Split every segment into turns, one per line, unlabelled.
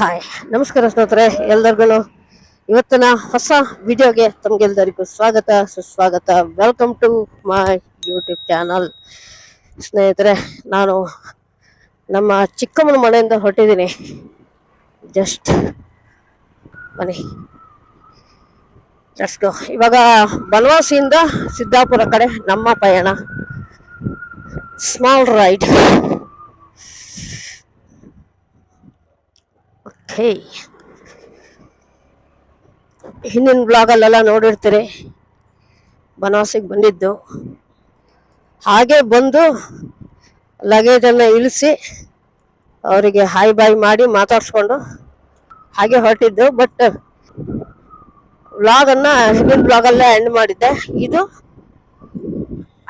Hi. ನಮಸ್ಕಾರ ಸ್ನೇಹಿತರೆ ಎಲ್ಲರಿಗೂ ಇವತ್ತಿನ ಹೊಸ ವಿಡಿಯೋಗೆ ತಮಗೆಲ್ಲರಿಗೂ ಸ್ವಾಗತ, ಸುಸ್ವಾಗತ. Welcome to my YouTube channel ಸ್ನೇಹಿತರೆ, ನಾನು ನಮ್ಮ ಚಿಕ್ಕಮ್ಮನ ಮನೆಯಿಂದ ಹೊರಟಿದ್ದೀನಿ. ಜಸ್ಟ್ ಬನ್ನಿ. ಗೋ ಇವಾಗ ಬನವಾಸಿಯಿಂದ ಸಿದ್ದಾಪುರ ಕಡೆ ನಮ್ಮ ಪಯಣ. ಸ್ಮಾಲ್ ರೈಡ್ ಓಕೆ ಹಿಂದಿನ ಬ್ಲಾಗಲ್ಲೆಲ್ಲ ನೋಡಿರ್ತೀರಿ. ಬನವಾಸಿಗೆ ಬಂದಿದ್ದು. ಹಾಗೆ ಬಂದು ಲಗೇಜನ್ನು ಇಳಿಸಿ ಅವರಿಗೆ ಹಾಯ್ ಬಾಯ್ ಮಾಡಿ ಮಾತಾಡಿಸ್ಕೊಂಡು ಹಾಗೆ ಹೊರಟಿದ್ದು. ಬಟ್ ವ್ಲಾಗನ್ನು ಹಿಂದಿನ ಬ್ಲಾಗಲ್ಲೇ ಎಂಡ್ ಮಾಡಿದ್ದೆ. ಇದು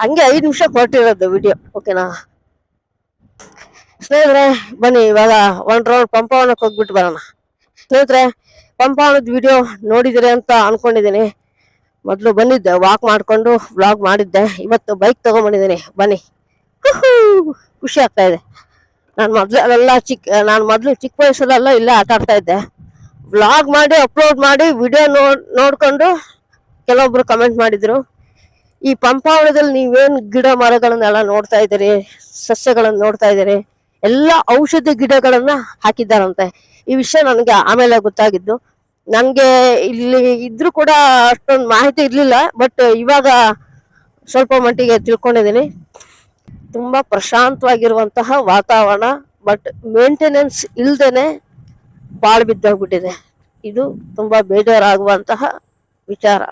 ಹಂಗೆ ಐದು ನಿಮಿಷ ಕೊಟ್ಟಿರೋದು ವಿಡಿಯೋ ಓಕೆನಾ ಸ್ನೇಹಿತರೆ, ಬನ್ನಿ, ಇವಾಗ ಒನ್ ರೌಂಡ್ ಪಂಪವನಕ್ಕೆ ಹೋಗ್ಬಿಟ್ಟು ಬರೋಣ. ಸ್ನೇಹಿತರೆ, ಪಂಪವನದ ವಿಡಿಯೋ ನೋಡಿದಿರಿ ಅಂತ ಅನ್ಕೊಂಡಿದ್ದೀನಿ. ಮೊದಲು ಬಂದಿದ್ದೆ ವಾಕ್ ಮಾಡ್ಕೊಂಡು ವ್ಲಾಗ್ ಮಾಡಿದ್ದೆ. ಇವತ್ತು ಬೈಕ್ ತೊಗೊಂಬಂದಿದ್ದೀನಿ ಬನ್ನಿ. ಖುಷಿ ಆಗ್ತಾ ಇದೆ. ನಾನು ಮೊದಲು ಅಲ್ಲೆಲ್ಲ ಚಿಕ್ಕ ನಾನು ಮೊದಲು ಚಿಕ್ಕ ವಯಸ್ಸಲ್ಲೆಲ್ಲ ಇಲ್ಲೇ ಆಟ ಆಡ್ತಾ ಇದ್ದೆ. ವ್ಲಾಗ್ ಮಾಡಿ ಅಪ್ಲೋಡ್ ಮಾಡಿ ವಿಡಿಯೋ ನೋಡ್ ನೋಡ್ಕೊಂಡು ಕೆಲವೊಬ್ರು ಕಮೆಂಟ್ ಮಾಡಿದ್ರು. ಈ ಪಂಪಾವಳದಲ್ಲಿ ನೀವೇನು ಗಿಡ ಮರಗಳನ್ನೆಲ್ಲ ನೋಡ್ತಾ ಇದ್ದೀರಿ, ಸಸ್ಯಗಳನ್ನು ನೋಡ್ತಾ ಇದ್ದೀರಿ ಎಲ್ಲ ಔಷಧಿ ಗಿಡಗಳನ್ನ ಹಾಕಿದ್ದಾರಂತೆ. ಈ ವಿಷಯ ನನಗೆ ಆಮೇಲೆ ಗೊತ್ತಾಗಿದ್ದು. ನನಗೆ ಇಲ್ಲಿ ಇದ್ರೂ ಕೂಡ ಅಷ್ಟೊಂದು ಮಾಹಿತಿ ಇರಲಿಲ್ಲ ಬಟ್ ಇವಾಗ ಸ್ವಲ್ಪ ಮಟ್ಟಿಗೆ ತಿಳ್ಕೊಂಡಿದ್ದೀನಿ. ತುಂಬಾ ಪ್ರಶಾಂತವಾಗಿರುವಂತಹ ವಾತಾವರಣ ಬಟ್ ಮೇಂಟೆನೆನ್ಸ್ ಇಲ್ದೇನೆ ಬಾಳ್ ಬಿದ್ದೋಗ್ಬಿಟ್ಟಿದೆ. ಇದು ತುಂಬಾ ಬೇಜಾರಾಗುವಂತಹ ವಿಚಾರ.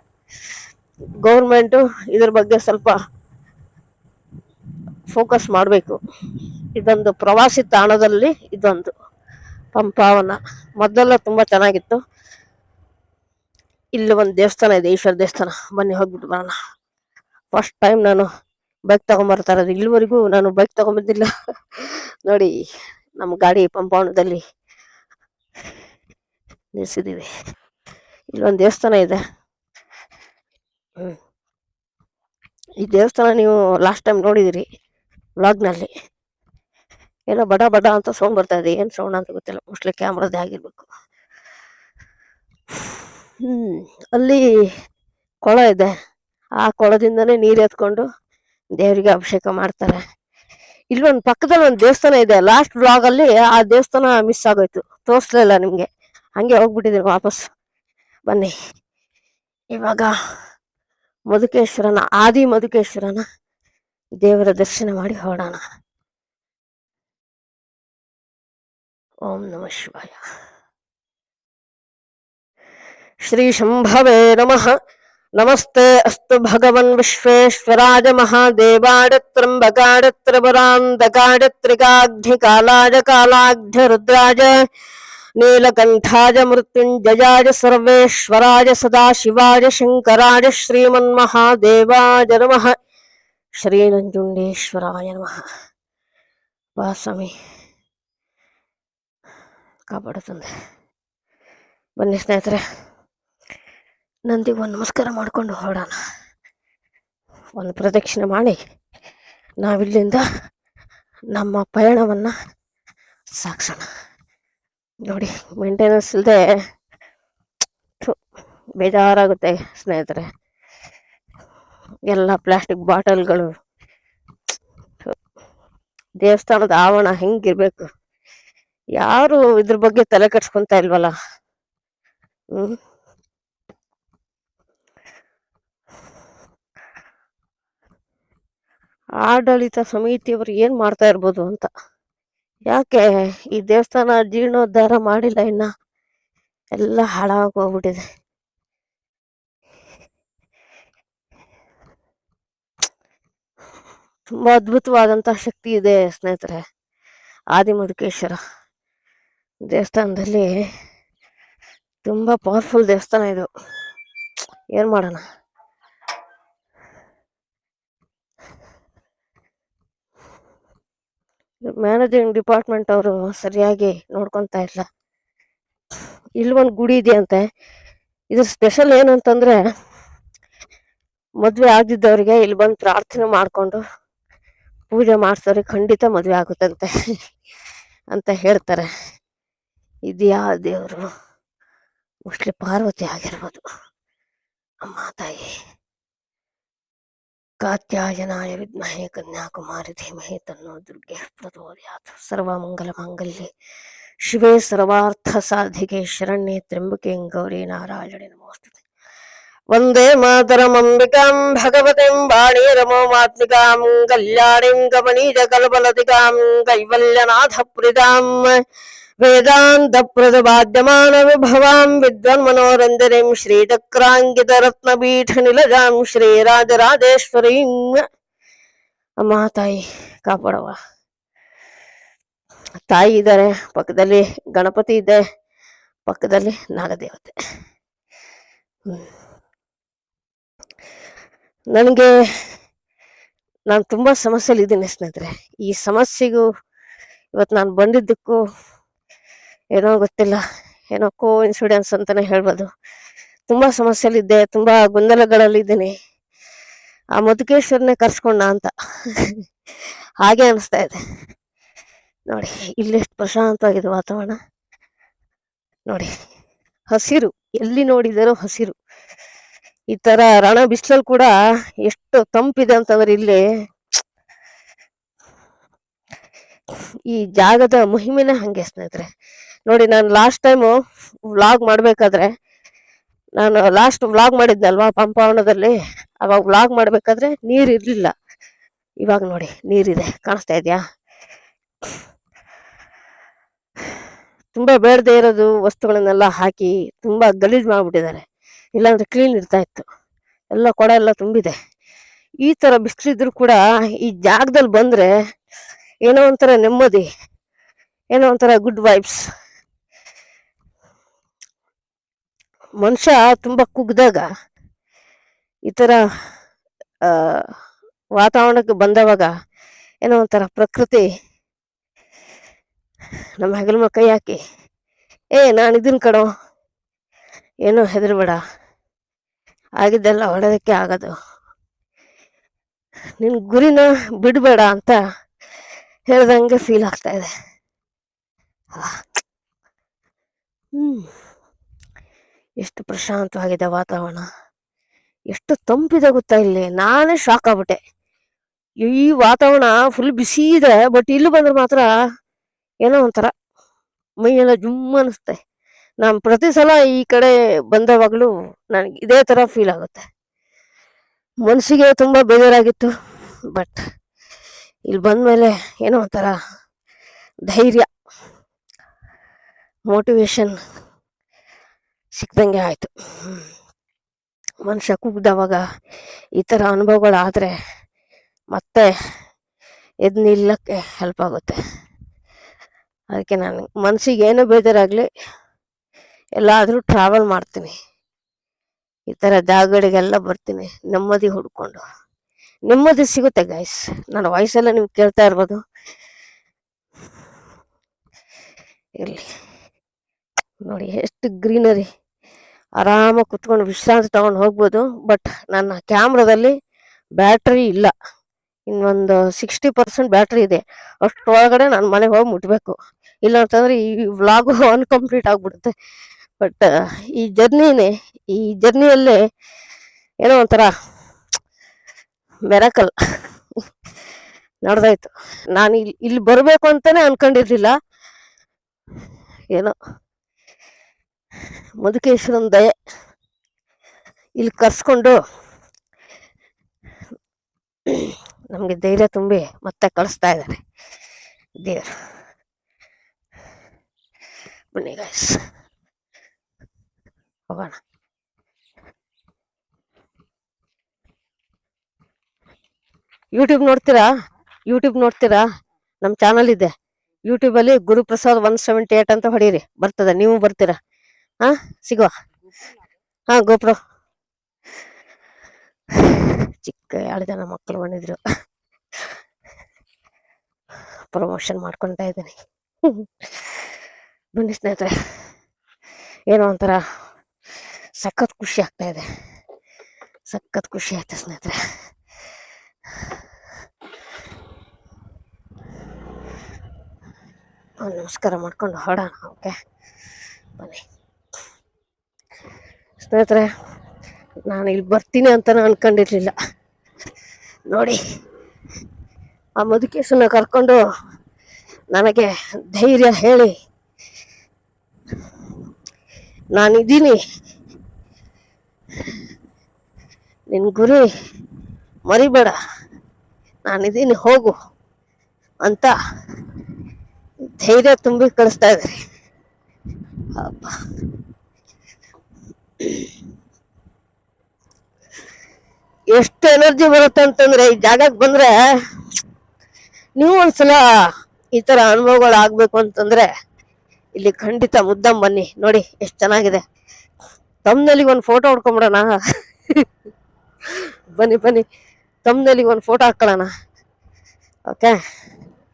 ಗೌರ್ಮೆಂಟು ಇದ್ರ ಬಗ್ಗೆ ಸ್ವಲ್ಪ ಫೋಕಸ್ ಮಾಡಬೇಕು. ಇದೊಂದು ಪ್ರವಾಸಿ ತಾಣದಲ್ಲಿ ಇದೊಂದು ಪಂಪಾವನ ಮೊದಲೆಲ್ಲ ತುಂಬ ಚೆನ್ನಾಗಿತ್ತು. ಇಲ್ಲಿ ಒಂದು ದೇವಸ್ಥಾನ ಇದೆ, ಈಶ್ವರ ದೇವಸ್ಥಾನ. ಬನ್ನಿ, ಹೋಗ್ಬಿಟ್ಟು ಬರೋಣ. ಫಸ್ಟ್ ಟೈಮ್ ನಾನು ಬೈಕ್ ತಗೊಂಬರ್ತಾ ಇರೋದು. ಇಲ್ಲಿವರೆಗೂ ನಾನು ಬೈಕ್ ತಗೊಂಬಂದಿಲ್ಲ. ನೋಡಿ ನಮ್ಮ ಗಾಡಿ ಪಂಪಾವನದಲ್ಲಿ ನಿಲ್ಸಿದ್ದೀವಿ ಇಲ್ಲೊಂದು ದೇವಸ್ಥಾನ ಇದೆ. ಈ ದೇವಸ್ಥಾನ ನೀವು ಲಾಸ್ಟ್ ಟೈಮ್ ನೋಡಿದಿರಿ. ವ್ಲಾಗ್ನಲ್ಲಿ ಏನೋ ಬಡ ಬಡ ಅಂತ ಸೌಂಡ್ ಬರ್ತಾ ಇದೆ. ಏನು ಸೌಂಡ್ ಅಂತ ಗೊತ್ತಿಲ್ಲ. ಮೋಸ್ಟ್ಲಿ ಕ್ಯಾಮ್ರದೇ ಆಗಿರ್ಬೇಕು. ಹ್ಮ್, ಅಲ್ಲಿ ಕೊಳ ಇದೆ. ಆ ಕೊಳದಿಂದನೇ ನೀರು ಎತ್ಕೊಂಡು ದೇವರಿಗೆ ಅಭಿಷೇಕ ಮಾಡ್ತಾರೆ. ಇಲ್ಲೊಂದು ಪಕ್ಕದಲ್ಲಿ ಒಂದು ದೇವಸ್ಥಾನ ಇದೆ. ಲಾಸ್ಟ್ ಬ್ಲಾಗಲ್ಲಿ ಆ ದೇವಸ್ಥಾನ ಮಿಸ್ ಆಗೋಯ್ತು. ತೋರಿಸ್ಲಿಲ್ಲ ನಿಮಗೆ. ಹಂಗೆ ಹೋಗ್ಬಿಟ್ಟಿದ್ದೀನಿ ವಾಪಸ್. ಬನ್ನಿ. ಇವಾಗ ಮಧುಕೇಶ್ವರನ, ಆದಿ ಮಧುಕೇಶ್ವರನ ದೇವರ ದರ್ಶನ ಮಾಡಿ ಹೊರಡೋಣ ಓಂ ನಮಃ ಶಿವಾಯ ಶ್ರೀ ಶಂಭವೇ ನಮಃ ನಮಸ್ತೆ ಅಸ್ತು ಭಗವನ್ ವಿಶ್ವೇಶ್ವರಾಯ ಮಹಾದೇವಾಯ ತ್ರಂಬಕಾಯ ತ್ರಿಪುರಾಂಧಕಾಯ ತ್ರಿಕಾಗ್ನಿಕಾಲಾಯ ಕಾಲಾಗ್ನಿ ರುದ್ರಾಯ ನೀಲಕಂಠಾಯ ಮೃತ್ಯುಂಜಯಾಯ ಸರ್ವೇಶ್ವರಾಯ ಸದಾಶಿವಾಯ ಶಂಕರಾಯ ಶ್ರೀಮನ್ಮಹಾದೇವಾಯ ನಮಃ ಶ್ರೀನಂಜುಂಡೇಶ್ವರಾಯ ನಮಃ ಬಾ ಸ್ವಾಮಿ ತಂದೆ ಬನ್ನಿ ಸ್ನೇಹಿತರೆ, ನಂದಿಗೆ ನಮಸ್ಕಾರ ಮಾಡ್ಕೊಂಡು ಹೊರಡೋಣ ಒಂದು ಪ್ರದಕ್ಷಿಣೆ ಮಾಡಿ, ನಾವಿಲ್ಲಿಂದ ನಮ್ಮ ಪಯಣವನ್ನು ಸಾಗಿಸೋಣ. ನೋಡಿ ಮೇಂಟೆನೆನ್ಸ್ ಇಲ್ಲದೆ ಬೇಜಾರಾಗುತ್ತೆ ಸ್ನೇಹಿತರೆ. ಎಲ್ಲ ಪ್ಲಾಸ್ಟಿಕ್ ಬಾಟಲ್ಗಳು. ದೇವಸ್ಥಾನದ ಆವರಣ ಹೆಂಗಿರ್ಬೇಕು. ಯಾರು ಇದ್ರ ಬಗ್ಗೆ ತಲೆ ಕಟ್ಸ್ಕೊಂತ ಇಲ್ವಲ್ಲ. ಆಡಳಿತ ಸಮಿತಿಯವರು ಏನ್ ಮಾಡ್ತಾ ಇರ್ಬೋದು ಅಂತ. ಯಾಕೆ ಈ ದೇವಸ್ಥಾನ ಜೀರ್ಣೋದ್ಧಾರ ಮಾಡಿಲ್ಲ ಇನ್ನ? ಎಲ್ಲ ಹಾಳಾಗಿ ತುಂಬಾ ಅದ್ಭುತವಾದಂತಹ ಶಕ್ತಿ ಇದೆ ಸ್ನೇಹಿತರೆ. ಆದಿಮಧುಕೇಶ್ವರ ದೇವಸ್ಥಾನದಲ್ಲಿ ತುಂಬಾ ಪವರ್ಫುಲ್ ದೇವಸ್ಥಾನ ಇದು. ಏನ್ ಮಾಡೋಣ? ಮ್ಯಾನೇಜಿಂಗ್ ಡಿಪಾರ್ಟ್ಮೆಂಟ್ ಅವರು ಸರಿಯಾಗಿ ನೋಡ್ಕೊಂತಾ ಇಲ್ಲ. ಇಲ್ಲಿ ಒಂದು ಗುಡಿ ಇದೆಯಂತೆ ಇದ್ರ ಸ್ಪೆಷಲ್ ಏನು ಅಂತಂದ್ರೆ ಮದ್ವೆ ಆಗಿದ್ದವರಿಗೆ ಇಲ್ಲಿ ಬಂದು ಪ್ರಾರ್ಥನೆ ಮಾಡ್ಕೊಂಡು ಪೂಜೆ ಮಾಡಿಸೋರಿಗೆ ಖಂಡಿತ ಮದುವೆ ಆಗುತ್ತಂತೆ ಅಂತ ಹೇಳ್ತಾರೆ. ಇದ್ಯಾ ದೇವರು? ಮುಸ್ಲಿ ಪಾರ್ವತಿ ಆಗಿರ್ಬೋದು. ಅಮ್ಮ, ತಾಯಿ. ಕಾತ್ಯಾಯನಾಯ ವಿದ್ಮಹೇ ಕನ್ಯಾಕುಮಾರಿ ಧೀಮಹಿ ತನ್ನೋ ದುರ್ಗೆ ಪದೌರ್ಯ ಸರ್ವ ಮಂಗಲ ಮಾಂಗಲ್ಯೆ. ಶಿವೇ ಸರ್ವಾರ್ಥ ಸಾಧಿಕೆ ಶರಣ್ಯೆ ತ್ರ್ಯಂಬಕೆ ಗೌರಿ ನಾರಾಯಣೆ ನಮೋಸ್ತುತೆ. ವಂದೇ ಮಾತರಮಂಬಿಕಾಂ ಭಗವತಿಂ ವಾಣೀರಮೋಮಾತ್ಮಿಕಾಂ ಕಲ್ಯಾಣಿಂ ಗಮನೀಜ ಕಲ್ಪಲತಿಕಾಂ ಕೈವಲ್ಯನಾಥಪ್ರಿದಾಂ ವೇದಾಂತ ಪ್ರದವಾದ್ಯಮಾನ ವಿಭವಾಂ ವಿದ್ವನ್ ಮನೋರಂಜನಿಂ ಶ್ರೀಚಕ್ರಾಂಕಿತ ರತ್ನಪೀಠ ನಿಲಜಾಂ ಶ್ರೀರಾಜರಾಜೇಶ್ವರೀಂ ಅಮ್ಮ, ತಾಯಿ ಕಾಪಾಡವ ತಾಯಿ ಇದ್ದಾರೆ, ಪಕ್ಕದಲ್ಲಿ ಗಣಪತಿ ಇದೆ, ಪಕ್ಕದಲ್ಲಿ ನಾಗದೇವತೆ. ಹ್ಮ್. ನನಗೆ, ನಾನು ತುಂಬ ಸಮಸ್ಯೆಲಿ ಇದ್ದೀನಿ ಸ್ನೇಹಿತರೆ. ಈ ಸಮಸ್ಯೆಗೂ ಇವತ್ತು ನಾನು ಬಂದಿದ್ದಕ್ಕೂ ಏನೋ ಗೊತ್ತಿಲ್ಲ, ಏನೋ ಕೋ ಇನ್ಸಿಡೆನ್ಸ್ ಅಂತಾನೆ ಹೇಳ್ಬೋದು. ತುಂಬ ಸಮಸ್ಯೆಲಿದ್ದೆ, ತುಂಬ ಗೊಂದಲಗಳಲ್ಲಿದ್ದೀನಿ. ಆ ಮಧುಕೇಶ್ವರನೇ ಕರ್ಸ್ಕೊಂಡ ಅಂತ. ಹಾಗೆ ಅನಿಸ್ತಾ ಇದೆ. ನೋಡಿ, ಇಲ್ಲೆಷ್ಟು ಪ್ರಶಾಂತವಾಗಿದೆ ವಾತಾವರಣ. ನೋಡಿ, ಹಸಿರು. ಎಲ್ಲಿ ನೋಡಿದರೂ ಹಸಿರು. ಈ ತರ ರಣ ಬಿಸಿಲಲ್ಲಿ ಕೂಡ ಎಷ್ಟು ತಂಪಿದೆ ಅಂತಂದ್ರೆ ಇಲ್ಲಿ ಈ ಜಾಗದ ಮಹಿಮೆನೇ ಹಂಗೆ ಸ್ನೇಹಿತರೆ. ನೋಡಿ, ನಾನು ಲಾಸ್ಟ್ ಟೈಮು ವ್ಲಾಗ್ ಮಾಡ್ಬೇಕಾದ್ರೆ, ನಾನು ಲಾಸ್ಟ್ ವ್ಲಾಗ್ ಮಾಡಿದ್ನಲ್ವಾ ಪಂಪಾವನದಲ್ಲಿ? ಅವಾಗ ವ್ಲಾಗ್ ಮಾಡ್ಬೇಕಾದ್ರೆ ನೀರ್ ಇರ್ಲಿಲ್ಲ. ಇವಾಗ ನೋಡಿ, ನೀರಿದೆ. ಕಾಣಿಸ್ತಾ ಇದೆಯಾ? ತುಂಬಾ ಬೇಡದೆ ಇರೋದು ವಸ್ತುಗಳನ್ನೆಲ್ಲ ಹಾಕಿ ತುಂಬಾ ಗಲೀಜ್ ಮಾಡ್ಬಿಟ್ಟಿದ್ದಾರೆ. ಇಲ್ಲಾಂದ್ರೆ ಕ್ಲೀನ್ ಇರ್ತಾ ಇತ್ತು. ಎಲ್ಲ ಕೊಡ ಎಲ್ಲ ತುಂಬಿದೆ. ಈ ತರ ಬಿಸಿಲಿದ್ರು ಕೂಡ ಈ ಜಾಗದಲ್ಲಿ ಬಂದ್ರೆ ಏನೋ ಒಂಥರ ನೆಮ್ಮದಿ, ಏನೋ ಒಂಥರ ಗುಡ್ ವೈಬ್ಸ್ ಮನುಷ್ಯ ತುಂಬಾ ಕುಗ್ದಾಗ ಈ ಆ, ವಾತಾವರಣಕ್ಕೆ ಬಂದವಾಗ ಏನೋ ಒಂಥರ ಪ್ರಕೃತಿ ನಮ್ಮ ಹೆಗಲ ಕೈ ಹಾಕಿ, ಏ ನಾನು ಇದನ್ ಕಣೋ. ಏನೋ ಹೆದರ್ಬೇಡ. ಆಗಿದ್ದೆಲ್ಲ ಹೊಡೆದಕ್ಕೆ ಆಗೋದು. ನಿನ್ನ ಗುರಿನ ಬಿಡ್ಬೇಡ ಅಂತ ಹೇಳ್ದಂಗೆ ಫೀಲ್ ಆಗ್ತಾ ಇದೆ. ಹ್ಮ್. ಎಷ್ಟು ಪ್ರಶಾಂತವಾಗಿದೆ ವಾತಾವರಣ. ಎಷ್ಟು ತಂಪಿದೆ ಗೊತ್ತಾ ಇಲ್ಲಿ. ನಾನೇ ಶಾಕ್ ಆಗ್ಬಿಟ್ಟೆ. ಈ ವಾತಾವರಣ ಫುಲ್ ಬಿಸಿ ಇದೆ ಬಟ್ ಇಲ್ಲಿ ಬಂದ್ರೆ ಮಾತ್ರ ಏನೋ ಒಂಥರ ಮೈಯೆಲ್ಲ ಜುಮ್ ಅನಿಸುತ್ತೆ. ನಾನ್ ಪ್ರತಿ ಸಲ ಈ ಕಡೆ ಬಂದವಾಗಲೂ ನನಗೆ ಇದೇ ತರ ಫೀಲ್ ಆಗುತ್ತೆ ಮನ್ಸಿಗೆ ತುಂಬಾ ಬೇಜಾರಾಗಿತ್ತು ಬಟ್ ಇಲ್ಲಿ ಬಂದಮೇಲೆ ಏನೋ ಒಂಥರ ಧೈರ್ಯ ಮೋಟಿವೇಶನ್ ಸಿಕ್ಕದಂಗೆ ಆಯ್ತು. ಮನುಷ್ಯ ಕುಗ್ದವಾಗ ಈ ತರ ಅನುಭವಗಳಾದರೆ ಮತ್ತೆ ಎದ್ದು ನಿಲ್ಲಕ್ಕೆ ಹೆಲ್ಪ್ ಆಗುತ್ತೆ ಅದಕ್ಕೆ ನಾನು ಮನಸ್ಸಿಗೆ ಏನೂ ಬೇಜಾರಾಗ್ಲಿ ಎಲ್ಲಾದ್ರೂ ಟ್ರಾವೆಲ್ ಮಾಡ್ತೀನಿ. ಈ ಥರ ಜಾಗಗಳಿಗೆಲ್ಲ ಬರ್ತೀನಿ. ನೆಮ್ಮದಿ ಹುಡ್ಕೊಂಡು. ನೆಮ್ಮದಿ ಸಿಗುತ್ತೆ ಗೈಸ್ ನಾನು ವಾಯ್ಸೆಲ್ಲ ನಿಮ್ಗೆ ಕೇಳ್ತಾ ಇರ್ಬೋದು. ಇರಲಿ. ನೋಡಿ ಎಷ್ಟು ಗ್ರೀನರಿ ಆರಾಮಾಗಿ ಕುತ್ಕೊಂಡು ವಿಶ್ರಾಂತಿ ತಗೊಂಡು ಹೋಗ್ಬೋದು. ಬಟ್ ನನ್ನ ಕ್ಯಾಮ್ರಾದಲ್ಲಿ ಬ್ಯಾಟ್ರಿ ಇಲ್ಲ. ಇನ್ನೊಂದು ಸಿಕ್ಸ್ಟಿ ಪರ್ಸೆಂಟ್ ಬ್ಯಾಟ್ರಿ ಇದೆ. ಅಷ್ಟರೊಳಗಡೆ ನಾನು ಮನೆಗೆ ಹೋಗಿ ಮುಟ್ಬೇಕು. ಇಲ್ಲ ಅಂತಂದ್ರೆ ಈ ವ್ಲಾಗು ಅನ್ಕಂಪ್ಲೀಟ್ ಆಗ್ಬಿಡುತ್ತೆ. ಬಟ್ ಈ ಜರ್ನಿನೇ, ಈ ಜರ್ನಿಯಲ್ಲೇ ಏನೋ ಒಂಥರ ಮೆರಕಲ್ ನಡೆದಾಯ್ತು. ನಾನು ಇಲ್ಲಿ ಇಲ್ಲಿ ಬರಬೇಕು ಅಂತಾನೆ ಅನ್ಕೊಂಡಿರ್ಲಿಲ್ಲ. ಏನೋ ಮಧುಕೇಶ್ವರನ ದಯೆ ಇಲ್ಲಿ ಕರ್ಸ್ಕೊಂಡು ನಮಗೆ ಧೈರ್ಯ ತುಂಬಿ ಮತ್ತೆ ಕಳಿಸ್ತಾ ಇದ್ದಾರೆ. ದೇವರು. ಬನ್ನಿ ಗಾಯ್ಸ್ ಹೋಗೋಣ. ಯೂಟ್ಯೂಬ್ ನೋಡ್ತೀರಾ? ಯೂಟ್ಯೂಬ್ ನೋಡ್ತೀರಾ? ನಮ್ಮ ಚಾನಲ್ ಇದೆ. ಯೂಟ್ಯೂಬ್ ಅಲ್ಲಿ ಗುರುಪ್ರಸಾದ್ ಒನ್ ಸೆವೆಂಟಿ ಏಟ್ ಅಂತ ಹೊಡೀರಿ. ಬರ್ತದೆ. ನೀವು ಬರ್ತೀರಾ? ಹಾ, ಸಿಗುವ. ಹಾ, ಗೋಪ್ರೋ. ಚಿಕ್ಕ ಎರಡು ಜನ ಮಕ್ಕಳು ಬಂದಿದ್ರು. ಪ್ರಮೋಷನ್ ಮಾಡ್ಕೊತಾ ಇದ್ದೀನಿ. ಬನ್ನಿ ಸ್ನೇಹಿತರೆ. ಏನೋ ಒಂಥರ ಸಖತ್ ಖುಷಿ ಆಗ್ತಾ ಇದೆ. ಸಖತ್ ಖುಷಿ ಆಯ್ತು ಸ್ನೇಹಿತರೆ. ನಮಸ್ಕಾರ ಮಾಡ್ಕೊಂಡು ಹೊಡೋಣ ಓಕೆ? ಬನ್ನಿ. ಸ್ನೇಹಿತರೆ, ನಾನು ಇಲ್ಲಿ ಬರ್ತೀನಿ ಅಂತ ಅನ್ಕೊಂಡಿರ್ಲಿಲ್ಲ. ನೋಡಿ, ಆ ಮಧುಕೇಶನ ಕರ್ಕೊಂಡು ನನಗೆ ಧೈರ್ಯ ಹೇಳಿ, ನಾನಿದ್ದೀನಿ. ನಿನ್ ಗುರಿ ಮರಿಬೇಡ. ನಾನಿದ್ದೀನಿ ಹೋಗು ಅಂತ ಧೈರ್ಯ ತುಂಬಿ ಕಳಿಸ್ತಾ ಇದ್ದಾರೆ ಎಷ್ಟು ಎನರ್ಜಿ ಬರುತ್ತೆ ಅಂತಂದ್ರೆ ಈ ಜಾಗಕ್ಕೆ ಬಂದ್ರೆ ನೀವು ಒಂದ್ಸಲ ಈ ತರ ಅನುಭವಗಳು ಆಗ್ಬೇಕು ಅಂತಂದ್ರೆ ಇಲ್ಲಿ ಖಂಡಿತ ಮುದ್ದಂ ಬನ್ನಿ. ನೋಡಿ, ಎಷ್ಟು ಚೆನ್ನಾಗಿದೆ. ತಮ್ಮನಲ್ಲಿ ಒಂದು ಫೋಟೋ ಹೊಡ್ಕೊಂಬಿಡೋಣ. ಬನ್ನಿ ಬನ್ನಿ. ತಮ್ಮಲ್ಲಿ ಒಂದು ಫೋಟೋ ಹಾಕೊಳ್ಳೋಣ. ಓಕೆ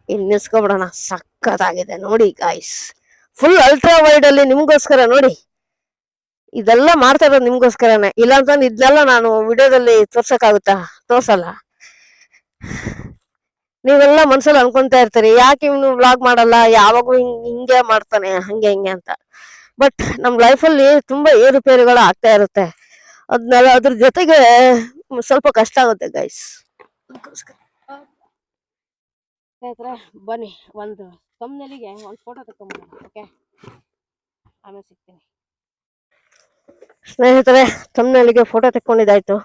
ಇಲ್ಲಿ ನಿಲ್ಸ್ಕೊಬಿಡೋಣ. ಸಖತ್ತಾಗಿದೆ. ನೋಡಿ ಗಾಯ್ಸ್ ಫುಲ್ ಅಲ್ಟ್ರಾ ವೈಡ್ ಅಲ್ಲಿ ನಿಮ್ಗೋಸ್ಕರ ನೋಡಿ. ಇದೆಲ್ಲ ಮಾಡ್ತಾ ಇರೋದು ನಿಮ್ಗೋಸ್ಕರನೇ. ಇಲ್ಲ ಅಂತಂದ್ರೆ ಇದನ್ನೆಲ್ಲ ನಾನು ವಿಡಿಯೋದಲ್ಲಿ ತೋರ್ಸಕ್ಕಾಗುತ್ತಾ? ತೋರ್ಸಲ್ಲ. ನೀವೆಲ್ಲ ಮನ್ಸಲ್ಲಿ ಅನ್ಕೊಂತಾ ಇರ್ತೀರಿ. ಯಾಕೆ ಇವನು ವ್ಲಾಗ್ ಮಾಡಲ್ಲ? ಯಾವಾಗೂ ಹಿಂಗೆ ಮಾಡ್ತಾನೆ. ಹಂಗೆ, ಹಿಂಗೆ ಅಂತ. ಬಟ್ ನಮ್ಮ ಲೈಫಲ್ಲಿ ತುಂಬಾ ಏರುಪೇರುಗಳು ಆಗ್ತಾ ಇರುತ್ತೆ. ಅದನ್ನೆಲ್ಲ ಅದ್ರ ಜೊತೆಗೆ ಸ್ವಲ್ಪ ಕಷ್ಟ ಆಗುತ್ತೆ ಗೈಸ್ ಸ್ನೇಹಿತರೆ ಬನ್ನಿ. ಒಂದು ತಮ್ಮನೆಲಿಗೆ ಒಂದು ಫೋಟೋ ತಕೊಂಬೋಣ ಓಕೆ ಆಮೇಲೆ ಸಿಗ್ತೀನಿ. ಸ್ನೇಹಿತರೆ ತಮ್ಮನೆಲಿಗೆ ಫೋಟೋ ತಕ್ಕೊಂಡಿದ್ದಾಯ್ತು.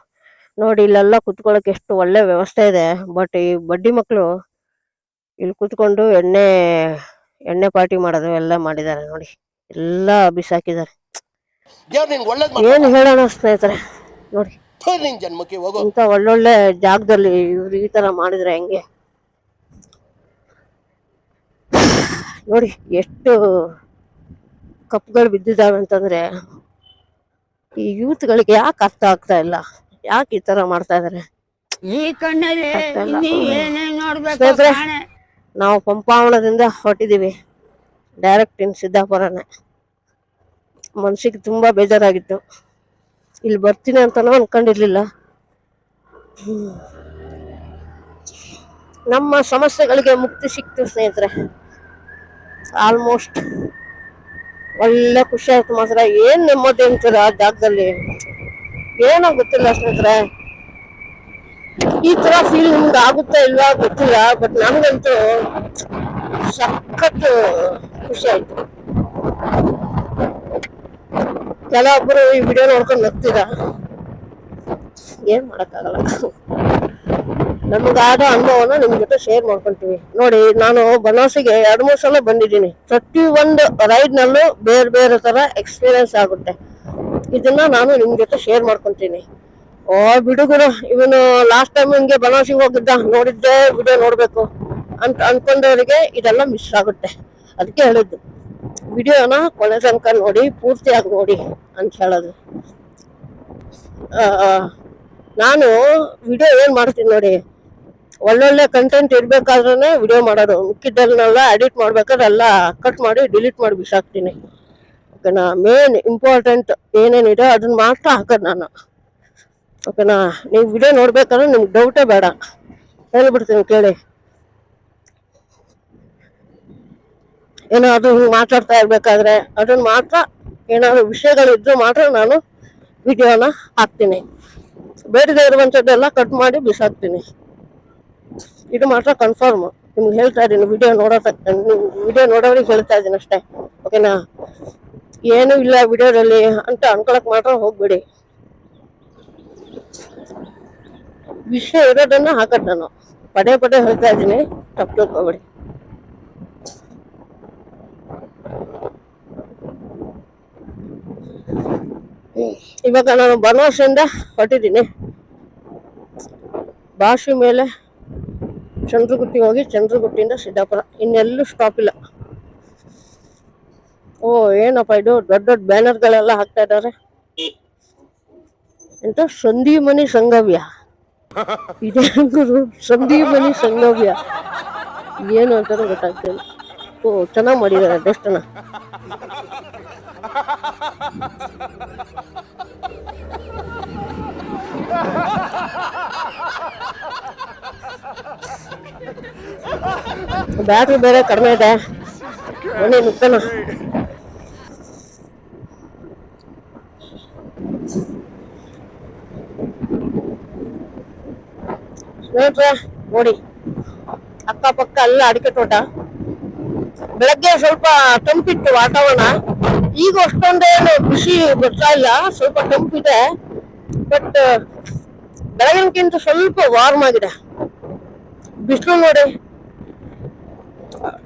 ನೋಡಿ ಇಲ್ಲೆಲ್ಲ ಕುತ್ಕೊಳ್ಳೋಕೆ ಎಷ್ಟು ಒಳ್ಳೆ ವ್ಯವಸ್ಥೆ ಇದೆ. ಬಟ್ ಈ ಬಡ್ಡಿ ಮಕ್ಕಳು ಇಲ್ಲಿ ಕುತ್ಕೊಂಡು ಎಣ್ಣೆ ಎಣ್ಣೆ ಪಾರ್ಟಿ ಮಾಡೋದು ಎಲ್ಲ ಮಾಡಿದ್ದಾರೆ ನೋಡಿ. ಎಲ್ಲ ಬಿಸಾಕಿದ್ದಾರೆ
ಏನು ನಿನ್ಗೆ ಒಳ್ಳೇದ್
ಏನ್ ಹೇಳೋಣ ಸ್ನೇಹಿತರೆ? ನೋಡಿ.
ಜನ್ಮಕ್ಕೆ ಹೋಗೋ.
ಇಂಥ ಒಳ್ಳೊಳ್ಳೆ ಜಾಗದಲ್ಲಿ ಇವ್ರು ಈ ತರ ಮಾಡಿದ್ರೆ ಹೆಂಗೆ? ನೋಡಿ ಎಷ್ಟು ಕಪ್ಗಳು ಬಿದ್ದಿದ್ದಾವೆ ಅಂತಂದ್ರೆ ಈ ಯೂತ್ಗಳಿಗೆ ಯಾಕೆ ಅರ್ಥ ಆಗ್ತಾ ಇಲ್ಲ? ಯಾಕೆ ಈ ತರ ಮಾಡ್ತಾ ಇದಾರೆ? ನಾವು ಪಂಪಾವಣದಿಂದ ಹೊರಟಿದೀವಿ ಡೈರೆಕ್ಟ್ ಇನ್ ಸಿದ್ದಾಪುರನೇ ಮನ್ಸಿಗೆ ತುಂಬಾ ಬೇಜಾರಾಗಿತ್ತು. ಇಲ್ಲಿ ಬರ್ತೀನಿ ಅಂತಾನೂ ಅನ್ಕೊಂಡಿರ್ಲಿಲ್ಲ. ನಮ್ಮ ಸಮಸ್ಯೆಗಳಿಗೆ ಮುಕ್ತಿ ಸಿಕ್ತು ಸ್ನೇಹಿತರೆ. ಆಲ್ಮೋಸ್ಟ್ ಒಳ್ಳೆ ಖುಷಿ ಆಯ್ತು ಮಾತ್ರ. ಏನ್ ನೆಮ್ಮದಿ ಅಂತೀರ ಆ ಜಾಗದಲ್ಲಿ? ಏನೋ ಗೊತ್ತಿಲ್ಲ ಸ್ನೇಹಿತರೆ. ಈ ತರ ಫೀಲ್ ನಿಮ್ಗೆ ಆಗುತ್ತಾ ಇಲ್ವಾ ಗೊತ್ತಿಲ್ಲ ಬಟ್ ನನಗಂತೂ ಸಖತ್ ಖುಷಿ ಆಯ್ತು. ಕೆಲವೊಬ್ಬರು ಈ ವಿಡಿಯೋ ನೋಡ್ಕೊಂಡು ನಗ್ತೀರ? ಏನ್ ಮಾಡಕ್ಕಾಗಲ್ಲ. ನಮಗಾದ ಅನುಭವನ ನಿಮ್ ಜೊತೆ ಶೇರ್ ಮಾಡ್ಕೊಂತೀವಿ. ನೋಡಿ, ನಾನು ಬನಾಸಿಗೆ ಎರಡು ಮೂರು ಸಲ ಬಂದಿದ್ದೀನಿ. ಪ್ರತಿ ಒಂದು ರೈಡ್ ನಲ್ಲೂ ಬೇರೆ ಬೇರೆ ತರ ಎಕ್ಸ್ಪೀರಿಯನ್ಸ್ ಆಗುತ್ತೆ. ಇದನ್ನ ನಾನು ನಿಮ್ ಜೊತೆ ಶೇರ್ ಮಾಡ್ಕೊಂತೀನಿ. ಓ ಬಿಡುಗರು ಇವನು ಲಾಸ್ಟ್ ಟೈಮ್ ಹಿಂಗೆ ಬನಾಸಿಗೆ ಹೋಗಿದ್ದ. ನೋಡಿದ್ದೆ ವಿಡಿಯೋ ನೋಡ್ಬೇಕು. ಅಂತ ಅನ್ಕೊಂಡವರಿಗೆ ಇದೆಲ್ಲ ಮಿಸ್ ಆಗುತ್ತೆ. ಅದಕ್ಕೆ ಹೇಳಿದ್ದು ವಿಡಿಯೋನ ಕೊನೆ ತನಕ ನೋಡಿ, ಪೂರ್ತಿಯಾಗಿ ನೋಡಿ ಅಂತ ಹೇಳೋದು. ನಾನು ವಿಡಿಯೋ ಏನು ಮಾಡ್ತೀನಿ ನೋಡಿ, ಒಳ್ಳೊಳ್ಳೆ ಕಂಟೆಂಟ್ ಇರಬೇಕಾದ್ರೆ ವಿಡಿಯೋ ಮಾಡೋದು, ಮಿಕ್ಕಿದ್ದನ್ನೆಲ್ಲ ಎಡಿಟ್ ಮಾಡ್ಬೇಕಾದ್ರೆ ಎಲ್ಲ ಕಟ್ ಮಾಡಿ ಡಿಲೀಟ್ ಮಾಡಿ ಬಿಸಾಕ್ತೀನಿ ಓಕೆನಾ? ಮೇನ್ ಇಂಪಾರ್ಟೆಂಟ್ ಏನೇನಿದೆ ಅದನ್ನ ಮಾತ್ರ ಹಾಕೋದು ನಾನು. ಓಕೆನಾ? ನೀವು ವಿಡಿಯೋ ನೋಡ್ಬೇಕಾದ್ರೆ ನಿಮ್ಗೆ ಡೌಟೇ ಬೇಡ. ಹೇಳ್ಬಿಡ್ತೀನಿ ಕೇಳಿ. ಏನಾದ್ರು ಹಿಂಗ್ ಮಾತಾಡ್ತಾ ಇರ್ಬೇಕಾದ್ರೆ ಅದನ್ನ ಮಾತ್ರ ಏನಾದ್ರು ವಿಷಯಗಳಿದ್ರು ಮಾತ್ರ ನಾನು ವಿಡಿಯೋನ ಹಾಕ್ತೀನಿ. ಬೇಡದೇ ಇರುವಂಥದ್ದೆಲ್ಲ ಕಟ್ ಮಾಡಿ ಬಿಸಾಕ್ತೀನಿ. ಇದು ಮಾತ್ರ ಕನ್ಫರ್ಮ್ ನಿಮ್ಗೆ ಹೇಳ್ತಾ ಇದ್ದೀನಿ, ವಿಡಿಯೋ ನೋಡೋ ವಿಡಿಯೋ ನೋಡೋರಿಗೆ ಹೇಳ್ತಾ ಇದ್ದೀನಿ ಅಷ್ಟೇ. ಓಕೆನಾ? ಏನು ಇಲ್ಲ ವಿಡಿಯೋದಲ್ಲಿ ಅಂತ ಅನ್ಕೊಳಕ್ ಮಾತ್ರ ಹೋಗ್ಬಿಡಿ. ವಿಷಯ ಇರೋದನ್ನ ಹಾಕೋದು ನಾನು. ಪದೇ ಪದೇ ಹೇಳ್ತಾ ಇದ್ದೀನಿ, ತಪ್ಪು ತಿಳ್ಕೊಬೇಡಿ. ಇವಾಗ ನಾನು ಬನವಾಸಿಯಿಂದ ಹೊರಟಿದ್ದೀನಿ. ಭಾಷೆ ಮೇಲೆ ಚಂದ್ರಗುಟ್ಟಿ ಹೋಗಿ ಚಂದ್ರಗುಟ್ಟಿಯಿಂದ ಸಿದ್ದಾಪುರ. ಇನ್ನೆಲ್ಲೂ ಸ್ಟಾಪ್ ಇಲ್ಲ. ಓ, ಏನಪ್ಪ ಇದು? ದೊಡ್ಡ ದೊಡ್ಡ ಬ್ಯಾನರ್ಗಳೆಲ್ಲ ಹಾಕ್ತಾ ಇದ್ದಾರೆ. ಎಂತ? ಸಂದೀಮನಿ ಸಂಗವ್ಯ. ಇದೇ ಗುರು ಸಂಗವ್ಯ. ಏನು ಅಂತಾನು ಗೊತ್ತಾಗ್ತಿಲ್ಲ. ಓ, ಚೆನ್ನಾಗಿ ಮಾಡಿದ್ದಾರೆ ಡೆಸ್ಟನ ಬ್ಯಾಟ್ರಿ ಬೇರೆ ಕಡಿಮೆ ಇದೆ. ಮನೆ ನುಗ್ಗನ ಸ್ನೇಹಿತರೆ, ನೋಡಿ. ಅಕ್ಕಪಕ್ಕ ಎಲ್ಲ ಅಡಿಕೆ ತೋಟ. ಬೆಳಗ್ಗೆ ಸ್ವಲ್ಪ ತಂಪಿತ್ತು ವಾತಾವರಣ. ಈಗ ಅಷ್ಟೊಂದೇನು ಬಿಸಿ ಬರ್ತಾ ಇಲ್ಲ. ಸ್ವಲ್ಪ ತಂಪಿದೆ. ಬಟ್, ಬೆಳಗಿನಕ್ಕಿಂತ ಸ್ವಲ್ಪ ವಾರ್ಮ್ ಆಗಿದೆ. ಬಿಸಿಲು ನೋಡಿ.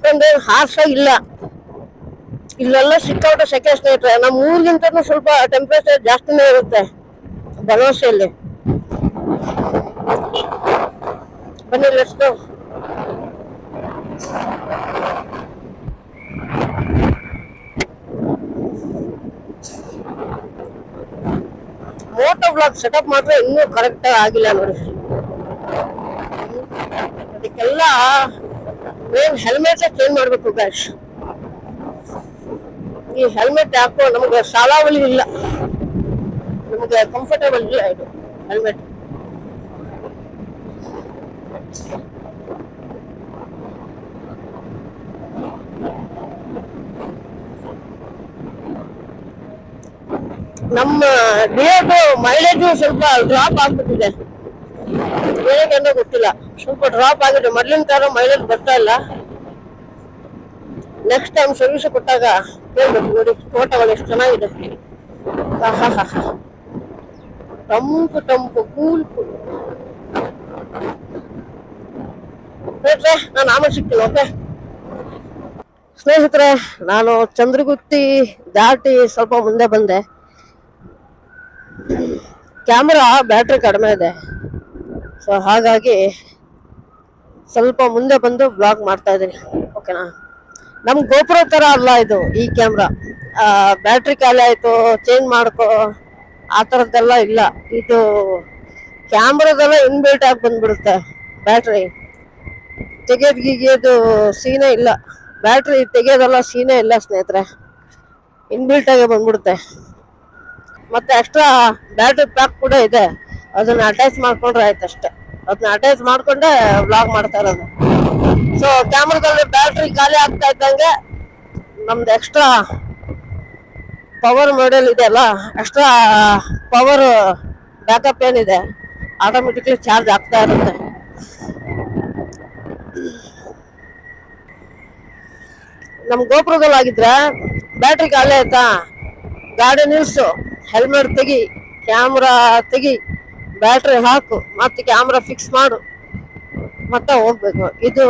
ಅಷ್ಟೊಂದೇನು ಹಾರ್ಸ ಇಲ್ಲ. ಇಲ್ಲೆಲ್ಲ ಸಿಕ್ಕಾಪಟ್ಟೆ ಸೆಕೆ ಸ್ನೇಹಿತರೆ ನಮ್ಮ ಊರಿಗಿಂತನೂ ಸ್ವಲ್ಪ ಟೆಂಪರೇಚರ್ ಜಾಸ್ತಿನೇ ಇರುತ್ತೆ ಬನವಾಸಿಯಲ್ಲಿ. ಬನ್ನಿ let's go moto vlog setup ಮಾತ್ರ ಇನ್ನೂ ಕರೆಕ್ಟ್ ಆಗಿಲ್ಲ ನೋಡಿ. ಅದಕ್ಕೆಲ್ಲ ಮೇನ್ ಹೆಲ್ಮೆಟ್ ಚೇಂಜ್ ಮಾಡ್ಬೇಕು ಬ್ಯಾಶ್ ಈ ಹೆಲ್ಮೆಟ್ ಯಾಕೋ ನಮ್ಗೆ ಶಾಲಾವಳಿ ಇಲ್ಲ. ನಮ್ಗೆ ಕಂಫರ್ಟೇಬಲ್ ಇಲ್ಲ ಇದು ಹೆಲ್ಮೆಟ್ ನಮ್ಮ ಡಿಯೋದು ಮೈಲೇಜು ಸ್ವಲ್ಪ ಡ್ರಾಪ್ ಆಗ್ಬಿಟ್ಟಿದೆ. ಏನಕ್ಕೆ ಗೊತ್ತಿಲ್ಲ. ಸ್ವಲ್ಪ ಡ್ರಾಪ್ ಆಗಿದೆ. ಮೊದ್ಲಿನ ತರ ಮೈಲೇಜ್ ಬರ್ತಾ ಇಲ್ಲ. ನೆಕ್ಸ್ಟ್ ಟೈಮ್ ಸರ್ವಿಸ್ ಕೊಟ್ಟಾಗ ಕೇಳ್ಬೇಕು ನೋಡಿ, ತೋಟಗಳು ಎಷ್ಟು ಚೆನ್ನಾಗಿದೆ. ತಂಪು ತಂಪು ಕೂಲ್ ಸ್ನೇಹಿತರೆ ನಾನು ಆಮೇಲೆ ಸಿಗ್ತೀನಿ ಓಕೆ ಸ್ನೇಹಿತರೆ, ನಾನು ಚಂದ್ರಗುತ್ತಿ ದಾಟಿ ಸ್ವಲ್ಪ ಮುಂದೆ ಬಂದೆ. ಕ್ಯಾಮ್ರಾ ಬ್ಯಾಟ್ರಿ ಕಡಿಮೆ ಇದೆ. ಸೊ ಹಾಗಾಗಿ ಸ್ವಲ್ಪ ಮುಂದೆ ಬಂದು ಬ್ಲಾಗ್ ಮಾಡ್ತಾ ಇದ್ದೀನಿ. ಓಕೆನಾ ನಮ್ಮ ಗೋಪುರ ಥರ ಅಲ್ಲ ಇದು ಈ ಕ್ಯಾಮ್ರಾ ಬ್ಯಾಟ್ರಿ ಖಾಲಿ ಆಯಿತು ಚೇಂಜ್ ಮಾಡ್ಕೋ, ಆ ಥರದ್ದೆಲ್ಲ ಇಲ್ಲ. ಇದು ಕ್ಯಾಮ್ರಾದೆಲ್ಲ ಇನ್ಬಿಲ್ಟ್ ಆಗಿ ಬಂದ್ಬಿಡುತ್ತೆ ಬ್ಯಾಟ್ರಿ ತೆಗೆಯೋದು ಗಿಗಿಯೋದು ಸೀನೇ ಇಲ್ಲ. ಬ್ಯಾಟ್ರಿ ತೆಗೆಯೋದೆಲ್ಲ ಸೀನೇ ಇಲ್ಲ ಸ್ನೇಹಿತರೆ. ಇನ್ಬಿಲ್ಟಾಗೆ ಬಂದ್ಬಿಡುತ್ತೆ. ಮತ್ತು ಎಕ್ಸ್ಟ್ರಾ ಬ್ಯಾಟ್ರಿ ಪ್ಯಾಕ್ ಕೂಡ ಇದೆ. ಅದನ್ನು ಅಟ್ಯಾಚ್ ಮಾಡಿಕೊಂಡ್ರೆ ಆಯ್ತು ಅಷ್ಟೇ ಅದನ್ನ ಅಟ್ಯಾಚ್ ಮಾಡ್ಕೊಂಡೆ ಬ್ಲಾಗ್ ಮಾಡ್ತಾ ಇರೋದು. ಸೊ ಕ್ಯಾಮ್ರಾದಲ್ಲಿ ಬ್ಯಾಟ್ರಿ ಖಾಲಿ ಆಗ್ತಾ ಇದ್ದಂಗೆ ನಮ್ದು ಎಕ್ಸ್ಟ್ರಾ ಪವರ್ ಮಾಡೆಲ್ ಇದೆಯಲ್ಲ ಎಕ್ಸ್ಟ್ರಾ ಪವರ್ ಬ್ಯಾಕಪ್ ಏನಿದೆ ಆಟೋಮೆಟಿಕ್ಲಿ ಚಾರ್ಜ್ ಆಗ್ತಾ ಇರುತ್ತೆ. ನಮ್ಮ ಗೋಪುರದಲ್ಲಿ ಆಗಿದ್ರೆ ಬ್ಯಾಟ್ರಿ ಖಾಲಿ ಆಯ್ತಾ? ಗಾಡಿ ನಿಲ್ಸು ಹೆಲ್ಮೆಟ್ ತೆಗಿ ಕ್ಯಾಮ್ರಾ ತೆಗಿ. ಬ್ಯಾಟ್ರಿ ಹಾಕು, ಮತ್ತೆ ಕ್ಯಾಮ್ರಾ ಫಿಕ್ಸ್ ಮಾಡು. ಮತ್ತೆ ಹೋಗ್ಬೇಕು. ಇದು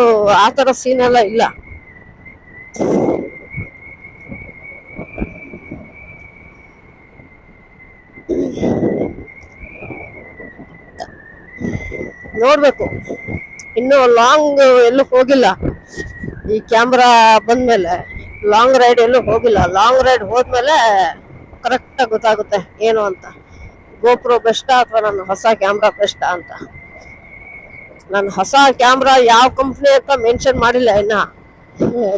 ಆ ಥರ ಸೀನ್ ಎಲ್ಲ ಇಲ್ಲ. ನೋಡ್ಬೇಕು. ಇನ್ನು ಲಾಂಗ್ ಎಲ್ಲೂ ಹೋಗಿಲ್ಲ. ಈ ಕ್ಯಾಮ್ರಾ ಬಂದ್ಮೇಲೆ ಲಾಂಗ್ ರೈಡ್ ಎಲ್ಲೂ ಹೋಗಿಲ್ಲ. ಲಾಂಗ್ ರೈಡ್ ಹೋದ್ಮೇಲೆ ಕರೆಕ್ಟಾಗಿ ಗೊತ್ತಾಗುತ್ತೆ ಏನು ಅಂತ. ಗೋಪ್ರೋ ಬೆಸ್ಟಾ ಅಥವಾ ನನ್ನ ಹೊಸ ಕ್ಯಾಮ್ರಾ ಬೆಸ್ಟ್ ಅಂತ? ನನ್ನ ಹೊಸ ಕ್ಯಾಮ್ರಾ ಯಾವ ಕಂಪ್ನಿ ಅಂತ ಮೆನ್ಷನ್ ಮಾಡಿಲ್ಲ ಇನ್ನ.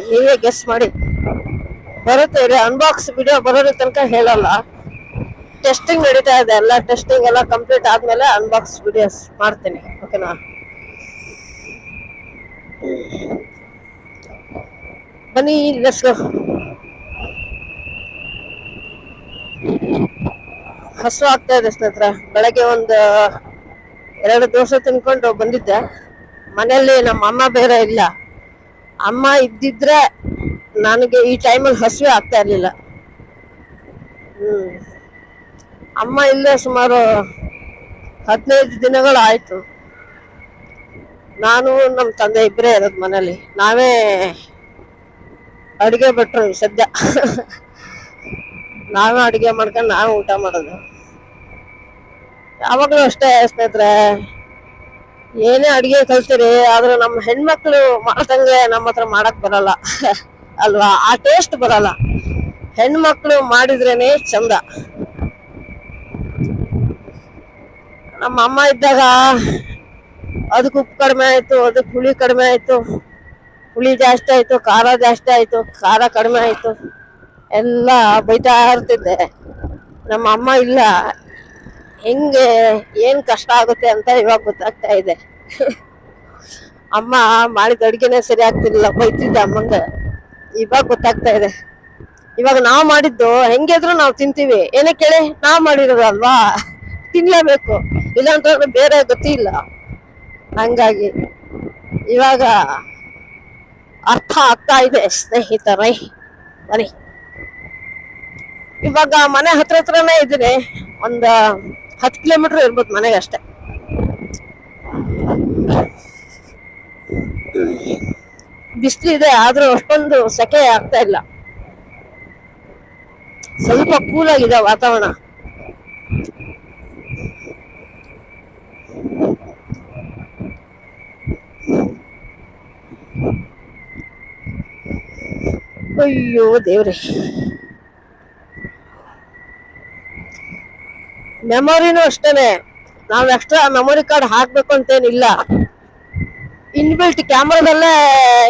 ನೀವೇ ಗೆಸ್ ಮಾಡಿ. ಬರುತ್ತೆ, ಇದೆ ಅನ್ಬಾಕ್ಸ್ ವಿಡಿಯೋ ಬರೋದ್ರ ತನಕ ಹೇಳಲ್ಲ. ಟೆಸ್ಟಿಂಗ್ ನಡೀತಾ ಇದೆ, ಎಲ್ಲ ಟೆಸ್ಟಿಂಗ್ ಎಲ್ಲ ಕಂಪ್ಲೀಟ್ ಆದ್ಮೇಲೆ ಅನ್ಬಾಕ್ಸ್ ವಿಡಿಯೋಸ್ ಮಾಡ್ತೀನಿ ಓಕೆನಾ ಬನ್ನಿ ಲೆಟ್ಸ್ ಗೋ ಹಸು ಆಗ್ತಾ ಇದೆ ಸ್ನೇಹಿತರ. ಬೆಳಗ್ಗೆ ಒಂದು ಎರಡು ದೋಸೆ ತಿನ್ಕೊಂಡು ಬಂದಿದ್ದೆ. ಮನೆಯಲ್ಲಿ ನಮ್ಮ ಅಮ್ಮ ಬೇರೆ ಇಲ್ಲ. ಅಮ್ಮ ಇದ್ದಿದ್ರೆ ನನಗೆ ಈ ಟೈಮಲ್ಲಿ ಹಸಿವೆ ಆಗ್ತಾ ಇರ್ಲಿಲ್ಲ. ಅಮ್ಮ ಇಲ್ಲೇ ಸುಮಾರು ಹದಿನೈದು ದಿನಗಳು ಆಯ್ತು ನಾನು ನಮ್ಮ ತಂದೆ ಇಬ್ಬರೇ ಇರೋದು ಮನೇಲಿ ನಾವೇ ಅಡುಗೆ ಬಿಟ್ರು ಸದ್ಯ. ನಾವೇ ಅಡುಗೆ ಮಾಡ್ಕೊಂಡು ನಾವೇ ಊಟ ಮಾಡೋದು. ಯಾವಾಗಲೂ ಅಷ್ಟೇ ಸ್ನೇಹಿತರೆ. ಏನೇ ಅಡುಗೆ ಕಲ್ತೀರಿ, ಆದ್ರೆ ನಮ್ಮ ಹೆಣ್ಮಕ್ಳು ಮಾಡ್ದಂಗೆ ನಮ್ಮ ಹತ್ರ ಮಾಡಕ್ ಬರಲ್ಲ. ಅಲ್ವಾ? ಆ ಟೇಸ್ಟ್ ಬರಲ್ಲ. ಹೆಣ್ಮಕ್ಳು ಮಾಡಿದ್ರೇನೆ ಚಂದ. ನಮ್ಮ ಅಮ್ಮ ಇದ್ದಾಗ ಅದಕ್ಕೆ ಉಪ್ಪು ಕಡಿಮೆ ಆಯಿತು, ಅದಕ್ಕೆ ಹುಳಿ ಕಡಿಮೆ ಆಯಿತು. ಹುಳಿ ಜಾಸ್ತಿ ಆಯಿತು, ಖಾರ ಜಾಸ್ತಿ ಆಯಿತು, ಖಾರ ಕಡಿಮೆ ಆಯಿತು. ಎಲ್ಲ ಬೈತಾ ಇರ್ತಿದ್ದೆ. ನಮ್ಮ ಅಮ್ಮ ಇಲ್ಲ. ಹೆಂಗೆ, ಏನು ಕಷ್ಟ ಆಗುತ್ತೆ ಅಂತ ಇವಾಗ ಗೊತ್ತಾಗ್ತಾ ಇದೆ. ಅಮ್ಮ, ಮಾಡಿದ ಅಡುಗೆನೇ ಸರಿ ಆಗ್ತಿರ್ಲಿಲ್ಲ, ಬೈತಿದ್ದೆ ಅಮ್ಮಂಗೆ. ಇವಾಗ ಗೊತ್ತಾಗ್ತಾ ಇದೆ. ಇವಾಗ ನಾವು ಮಾಡಿದ್ದು ಹೆಂಗಿದ್ರು ನಾವು ತಿಂತೀವಿ. ಏನೇ ಕೇಳಿ, ನಾವು ಮಾಡಿರೋದಲ್ವಾ? ತಿನ್ಲೇಬೇಕು. ಇಲ್ಲಾಂತಂದ್ರೆ ಬೇರೆ ಗೊತ್ತಿಲ್ಲ ಹಂಗಾಗಿ ಇವಾಗ ಅರ್ಥ ಆಗ್ತಾ ಇದೆ, ಸ್ನೇಹಿತರೇ. ಬನ್ನಿ. ಇವಾಗ ಮನೆ ಹತ್ರ ಹತ್ರನೇ ಇದ್ದೀನಿ. ಒಂದ್ ಹತ್ತು ಕಿಲೋಮೀಟರ್ ಇರ್ಬೋದು ಮನೆಗೆ ಅಷ್ಟೇ ಇದೆ, ಆದ್ರೂ ಅಷ್ಟೊಂದು ಸೆಕೆ ಆಗ್ತಾ ಇಲ್ಲ. ಸ್ವಲ್ಪ ಕೂಲ್ ಆಗಿದೆ ವಾತಾವರಣ. ಅಯ್ಯೋ ದೇವ್ರೆ. ಮೆಮೊರಿನೂ ಅಷ್ಟೇನೆ. ನಾವು ಎಕ್ಸ್ಟ್ರಾ ಮೆಮೊರಿ ಕಾರ್ಡ್ ಹಾಕ್ಬೇಕು ಅಂತೇನಿಲ್ಲ. ಇನ್ಬಿಲ್ಟ್ ಕ್ಯಾಮ್ರಾದಲ್ಲೇ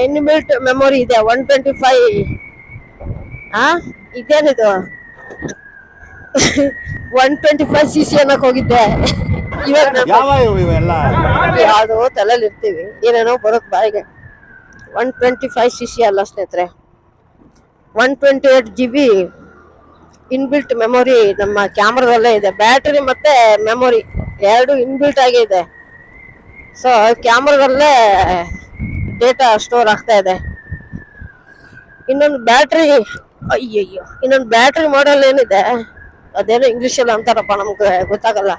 ಇನ್ಬಿಲ್ಟ್ ಮೆಮೊರಿ ಇದೆ. ಒನ್ ಟ್ವೆಂಟಿ ಫೈವ್ ಆ? ಇದೇನಿದು? One twenty five C C ಅನ್ನಕ್ ಹೋಗಿದ್ದೆ. ಇವಾಗ ಯಾವ್ದೋ ತಲೆಯಲ್ಲಿ ಇರ್ತೀವಿ. ಏನೇನೋ ಬರೋಕ್ ಬಾಯಿಗೆ one twenty five C C ಅಲ್ಲ ಸ್ನೇಹಿತರೆ. One twenty eight G B inbuilt memory ನಮ್ಮ ಕ್ಯಾಮ್ರಾದಲ್ಲೇ ಇದೆ. ಬ್ಯಾಟ್ರಿ ಮತ್ತೆ ಮೆಮೊರಿ ಎರಡು ಇನ್ಬಿಲ್ಟ್ ಆಗೇ ಇದೆ. ಸೊ ಕ್ಯಾಮ್ರಾದಲ್ಲೇ ಡೇಟಾ ಸ್ಟೋರ್ ಆಗ್ತಾ ಇದೆ. ಇನ್ನೊಂದು ಬ್ಯಾಟ್ರಿ, ಅಯ್ಯಯ್ಯೋ, ಇನ್ನೊಂದು ಬ್ಯಾಟ್ರಿ ಮಾಡೆಲ್ ಏನಿದೆ? ಅದೇನೋ ಇಂಗ್ಲೀಷಲ್ಲಿ ಅಂತಾರಪ್ಪ, ನಮ್ಗೆ ಗೊತ್ತಾಗಲ್ಲ.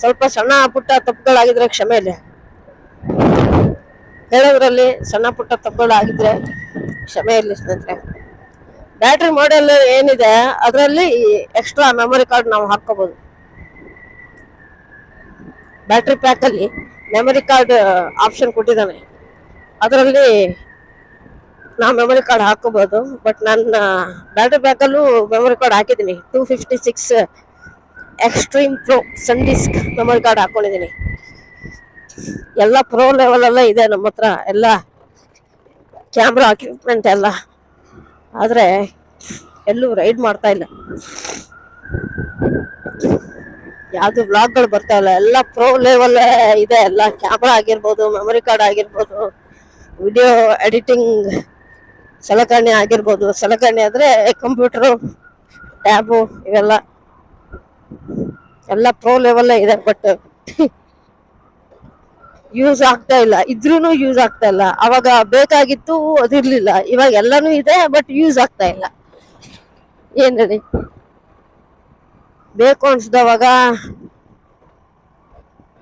ಸ್ವಲ್ಪ ಸಣ್ಣ ಪುಟ್ಟ ತಪ್ಪುಗಳಾಗಿದ್ರೆ ಕ್ಷಮೆ ಇಲ್ಲ ಹೇಳೋದ್ರಲ್ಲಿ ಸಣ್ಣ ಪುಟ್ಟ ತಪ್ಪುಗಳಾಗಿದ್ರೆ ಕ್ಷಮೆ ಇರಲಿ ಸ್ನೇಹಿತರೆ. ಬ್ಯಾಟ್ರಿ ಮಾಡೆಲ್ ಏನಿದೆ, ಅದರಲ್ಲಿ ಎಕ್ಸ್ಟ್ರಾ ಮೆಮೊರಿ ಕಾರ್ಡ್ ನಾವು ಹಾಕೋಬಹುದು ಬ್ಯಾಟ್ರಿ ಪ್ಯಾಕ್ ಅಲ್ಲಿ ಮೆಮೊರಿ ಕಾರ್ಡ್ ಆಪ್ಷನ್ ಕೊಟ್ಟಿದ್ದಾನೆ. ಅದರಲ್ಲಿ ನಾವು ಮೆಮೊರಿ ಕಾರ್ಡ್ ಹಾಕೋಬಹುದು ಬಟ್ ನನ್ನ ಬ್ಯಾಟ್ರಿ ಪ್ಯಾಕಲ್ಲೂ ಮೆಮೊರಿ ಕಾರ್ಡ್ ಹಾಕಿದ್ದೀನಿ. Two fifty six extreme pro SanDisk memory card ಹಾಕೊಂಡಿದ್ದೀನಿ. ಎಲ್ಲ ಪ್ರೋ ಲೆವೆಲ್ ಎಲ್ಲ ಇದೆ ನಮ್ಮ ಹತ್ರ. ಎಲ್ಲ ಕ್ಯಾಮ್ರಾ ಎಕ್ವಿಪ್ಮೆಂಟ್ ಎಲ್ಲ. ಆದ್ರೆ ಎಲ್ಲೂ ರೈಡ್ ಮಾಡ್ತಾ ಇಲ್ಲ. ಯಾವುದು ವ್ಲಾಗ್ಗಳು ಬರ್ತಾ ಇಲ್ಲ. ಎಲ್ಲ ಪ್ರೋ ಲೆವೆಲ್ ಇದೆ. ಎಲ್ಲ ಕ್ಯಾಮ್ರಾ ಆಗಿರ್ಬೋದು ಮೆಮೊರಿ ಕಾರ್ಡ್ ಆಗಿರ್ಬೋದು ವಿಡಿಯೋ ಎಡಿಟಿಂಗ್ ಸಲಕರಣೆ ಆಗಿರ್ಬೋದು. ಸಲಕರಣೆ ಆದರೆ ಕಂಪ್ಯೂಟರು ಟ್ಯಾಬು ಇವೆಲ್ಲ. ಎಲ್ಲ ಪ್ರೋ ಲೆವೆಲ್ಲೇ ಇದೆ ಬಟ್ ಯೂಸ್ ಆಗ್ತಾ ಇಲ್ಲ. ಇದ್ರೂನು ಯೂಸ್ ಆಗ್ತಾ ಇಲ್ಲ. ಅವಾಗ ಬೇಕಾಗಿತ್ತು ಅದಿರ್ಲಿಲ್ಲ. ಇವಾಗ ಎಲ್ಲಾನು ಇದೆ ಬಟ್ ಯೂಸ್ ಆಗ್ತಾ ಇಲ್ಲ. ಏನ್ ಹೇಳಿ? ಬೇಕು ಅನ್ಸ್ದವಾಗ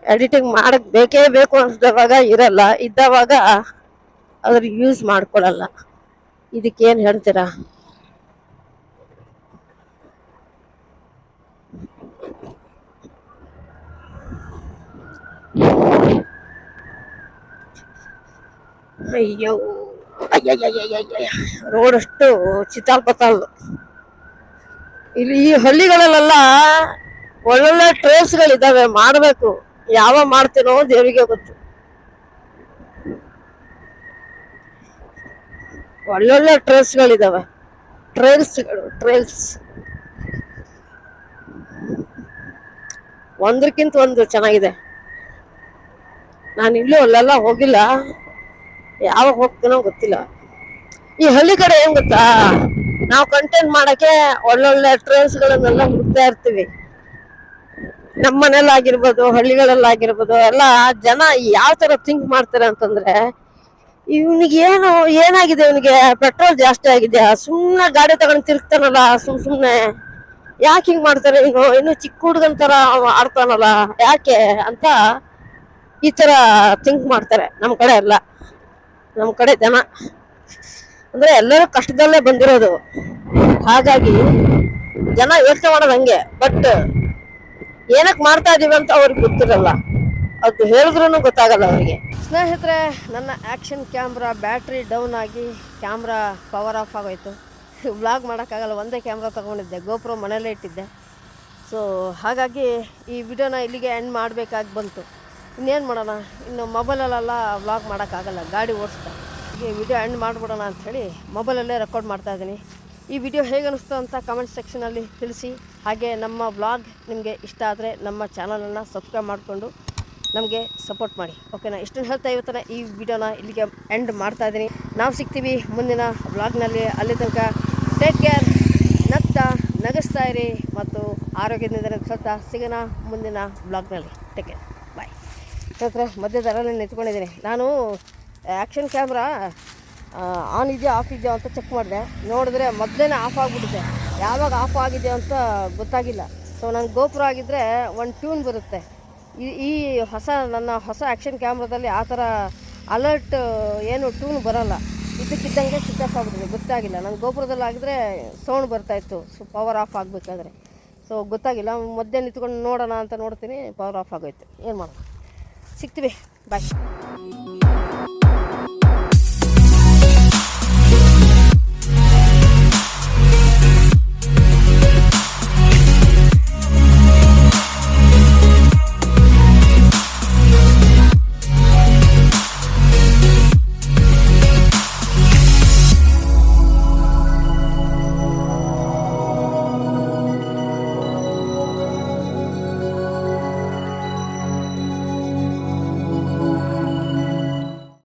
ಎಡಿಟಿಂಗ್ ಮಾಡಕ್ ಬೇಕೇ ಬೇಕು ಅನ್ಸ್ದವಾಗ ಇರಲ್ಲ. ಇದ್ದವಾಗ ಅದ್ರ ಯೂಸ್ ಮಾಡ್ಕೊಳಲ್ಲ. ಇದಕ್ಕೇನ್ ಹೇಳ್ತೀರಾ? ಅಯ್ಯೋ. ರೋಡ್ ಅಷ್ಟು ಚಿತ್ತಾಲ್ ಇಲ್ಲಿ ಈ ಹಳ್ಳಿಗಳಲ್ಲೆಲ್ಲ ಒಳ್ಳೊಳ್ಳೆ ಟ್ರೇಸ್ಗಳಿದ್ದಾವೆ ಮಾಡಬೇಕು. ಯಾವ ಮಾಡ್ತೀನೋ ದೇವಿಗೆ ಗೊತ್ತು. ಒಳ್ಳೊಳ್ಳೆ ಟ್ರೇಸ್ಗಳಿದಾವೆ ಟ್ರೇಲ್ಸ್ಗಳು ಟ್ರೇಲ್ಸ್ ಒಂದಕ್ಕಿಂತ ಒಂದು ಚೆನ್ನಾಗಿದೆ. ನಾನು ಇಲ್ಲೂ ಅಲ್ಲೆಲ್ಲ ಹೋಗಿಲ್ಲ. ಯಾವಾಗ ಹೋಗ್ತೀನೋ ಗೊತ್ತಿಲ್ಲ. ಈ ಹಳ್ಳಿ ಕಡೆ ಏನ್ ಗೊತ್ತಾ? ನಾವು ಕಂಟೆಂಟ್ ಮಾಡಕ್ಕೆ ಒಳ್ಳೊಳ್ಳೆ ಟ್ರೇಲ್ಸ್ ಗಳನ್ನೆಲ್ಲ ಹುಡುಕ್ತಾ ಇರ್ತೀವಿ. ನಮ್ಮ ಮನೇಲಿ ಹಳ್ಳಿಗಳಲ್ಲಾಗಿರ್ಬೋದು, ಎಲ್ಲ ಜನ ಯಾವ ತರ ಥಿಂಕ್ ಮಾಡ್ತಾರೆ ಅಂತಂದ್ರೆ, ಇವನಿಗೆ ಏನು, ಏನಾಗಿದೆ ಇವನಿಗೆ? ಪೆಟ್ರೋಲ್ ಜಾಸ್ತಿ ಆಗಿದೆ ಸುಮ್ಮನೆ ಗಾಡಿ ತಗೊಂಡು ತಿರುಗ್ತಾನಲ್ಲ, ಸುಮ್ ಸುಮ್ಮನೆ ಯಾಕೆ ಹಿಂಗ್ ಮಾಡ್ತಾರೆ? ಇನ್ನು ಇನ್ನು ಚಿಕ್ಕ ಹುಡುಗನ್ ತರ ಆಡ್ತಾನಲ್ಲ, ಯಾಕೆ ಅಂತ ಈ ತರ ಥಿಂಕ್ ಮಾಡ್ತಾರೆ ನಮ್ಮ ಕಡೆ ಎಲ್ಲ. ನಮ್ ಕಡೆ ಜನ. ಅಂದ್ರೆ ಎಲ್ಲರೂ ಕಷ್ಟದಲ್ಲೇ ಬಂದಿರೋದು. ಹಾಗಾಗಿ ಜನ ಯೋಚನೆ ಮಾಡೋದು ಹಂಗೆ ಬಟ್ ಏನಕ್ಕೆ ಮಾಡ್ತಾ ಇದೀವಿ ಅಂತ ಅವ್ರಿಗೆ ಗೊತ್ತಿರಲ್ಲ. ಅದು ಹೇಳಿದ್ರು ಗೊತ್ತಾಗಲ್ಲ ಅವರಿಗೆ. ಸ್ನೇಹಿತರೆ, ನನ್ನ ಆ್ಯಕ್ಷನ್ ಕ್ಯಾಮ್ರಾ ಬ್ಯಾಟ್ರಿ ಡೌನ್ ಆಗಿ ಕ್ಯಾಮ್ರಾ ಪವರ್ ಆಫ್ ಆಗೋಯ್ತು. ವ್ಲಾಗ್ ಮಾಡೋಕ್ಕಾಗಲ್ಲ, ಒಂದೇ ಕ್ಯಾಮ್ರಾ ತೊಗೊಂಡಿದ್ದೆ, ಗೋಪ್ರೋ ಮನೇಲೇ ಇಟ್ಟಿದ್ದೆ. ಸೊ ಹಾಗಾಗಿ ಈ ವಿಡಿಯೋನ ಇಲ್ಲಿಗೆ ಎಂಡ್ ಮಾಡಬೇಕಾಗಿ ಬಂತು. ಇನ್ನೇನು ಮಾಡೋಣ? ಇನ್ನು ಮೊಬೈಲಲ್ಲೆಲ್ಲ ವ್ಲಾಗ್ ಮಾಡೋಕ್ಕಾಗಲ್ಲ, ಗಾಡಿ ಓಡಿಸ್ತಾ. ಹೀಗೆ ವಿಡಿಯೋ ಎಂಡ್ ಮಾಡಿಬಿಡೋಣ ಅಂಥೇಳಿ ಮೊಬೈಲಲ್ಲೇ ರೆಕಾರ್ಡ್ ಮಾಡ್ತಾ ಇದ್ದೀನಿ. ಈ ವಿಡಿಯೋ ಹೇಗೆ ಅನಿಸ್ತು ಅಂತ ಕಮೆಂಟ್ ಸೆಕ್ಷನಲ್ಲಿ ತಿಳಿಸಿ. ಹಾಗೆ ನಮ್ಮ ವ್ಲಾಗ್ ನಿಮಗೆ ಇಷ್ಟ ಆದರೆ ನಮ್ಮ ಚಾನಲನ್ನು ಸಬ್ಸ್ಕ್ರೈಬ್ ಮಾಡಿಕೊಂಡು ನಮಗೆ ಸಪೋರ್ಟ್ ಮಾಡಿ. ಓಕೆನಾ ಇಷ್ಟನ್ನು ಹೇಳ್ತಾ ಇವತ್ತಿನ ಈ ವಿಡಿಯೋನ ಇಲ್ಲಿಗೆ ಎಂಡ್ ಮಾಡ್ತಾ ಇದ್ದೀನಿ. ನಾವು ಸಿಗ್ತೀವಿ ಮುಂದಿನ ವ್ಲಾಗ್ನಲ್ಲಿ ಅಲ್ಲಿ ತನಕ ಟೇಕ್ ಕೇರ್ ನಗ್ತಾ, ನಗಿಸ್ತಾ ಇರಿ ಮತ್ತು ಆರೋಗ್ಯದಿಂದ ಸತ್ತ ಸಿಗೋಣ ಮುಂದಿನ ವ್ಲಾಗ್ನಲ್ಲಿ ಟೇಕ್ ಕೇರ್ ಬಾಯ್ ಮಧ್ಯದಲ್ಲಿ ನಿಂತ್ಕೊಂಡಿದ್ದೀನಿ. ನಾನು ಆ್ಯಕ್ಷನ್ ಕ್ಯಾಮ್ರಾ ಆನ್ ಇದೆಯಾ ಆಫ್ ಇದೆಯಾ ಅಂತ ಚೆಕ್ ಮಾಡಿದೆ. ನೋಡಿದ್ರೆ ಮೊದಲೇ ಆಫ್ ಆಗಿಬಿಟ್ಟಿದೆ. ಯಾವಾಗ ಆಫ್ ಆಗಿದೆ ಅಂತ ಗೊತ್ತಾಗಿಲ್ಲ. ಸೊ ನಂಗೆ ಗೋಪುರ ಆಗಿದ್ದರೆ ಒಂದು ಟ್ಯೂನ್ ಬರುತ್ತೆ. ಈ ಈ ಹೊಸ, ನನ್ನ ಹೊಸ ಆ್ಯಕ್ಷನ್ ಕ್ಯಾಮ್ರಾದಲ್ಲಿ ಆ ಥರ ಅಲರ್ಟ್ ಏನು ಟ್ಯೂನ್ ಬರೋಲ್ಲ. ಇದಕ್ಕಿದ್ದಂಗೆ ಸ್ವಿಚ್ ಆಫ್ ಆಗಿಬಿಟ್ಟಿದೆ. ಗೊತ್ತಾಗಿಲ್ಲ. ನನ್ನ ಗೋಪುರದಲ್ಲಿ ಆಗಿದ್ರೆ ಸೌಂಡ್ ಬರ್ತಾಯಿತ್ತು ಸೊ ಪವರ್ ಆಫ್ ಆಗಬೇಕಾದ್ರೆ. ಸೊ ಗೊತ್ತಾಗಿಲ್ಲ. ಮಧ್ಯೆ ನಿಂತ್ಕೊಂಡು ನೋಡೋಣ ಅಂತ ನೋಡ್ತೀನಿ ಪವರ್ ಆಫ್ ಆಗೋಯ್ತು. ಏನು ಮಾಡೋಣ ಸಿಗ್ತೀವಿ ಬಾಯ್